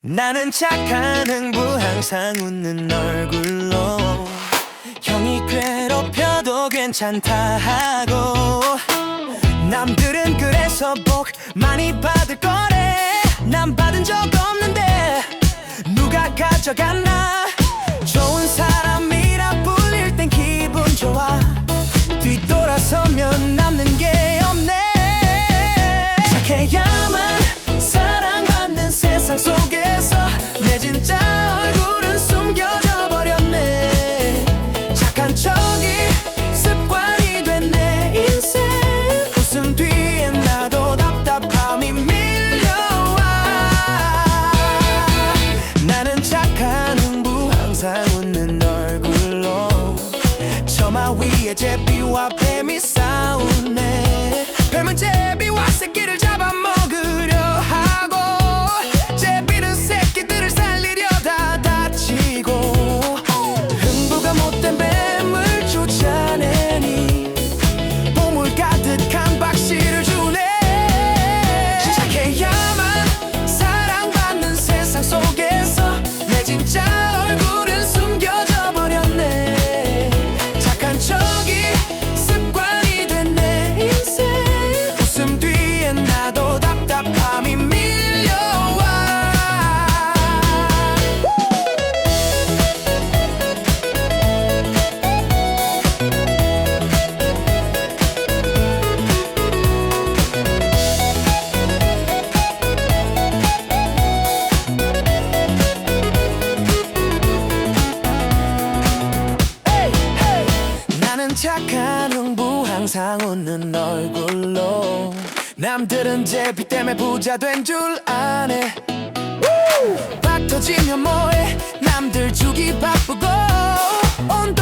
나는 착한 흥부 항상 웃는 얼굴로 형이 괴롭혀도 괜찮다 하고 남들은 그래서 복 많이 받을 거래. 난 받은 적 없는데 누가 가져갔나 얼굴로 처마 위에 제비와 뱀이 싸우네. 뱀은 제 착한 흥부 항상 웃는 얼굴로. 남들은 제비 때문에 부자 된 줄 아네. 박 터지면 뭐해? 남들 주기 바쁘고. 온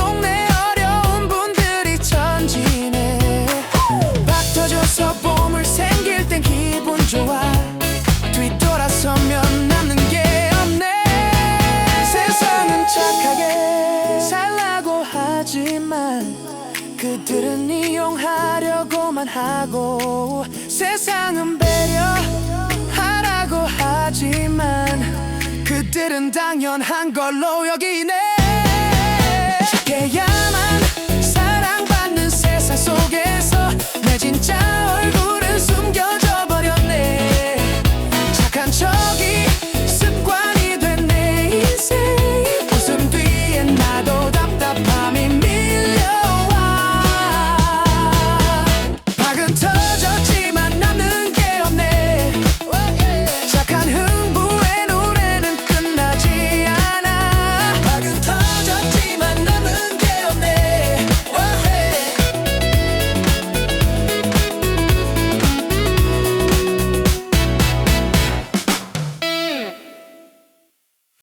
그들은 이용하려고만 하고 세상은 배려하라고 하지만 그들은 당연한 걸로 여기네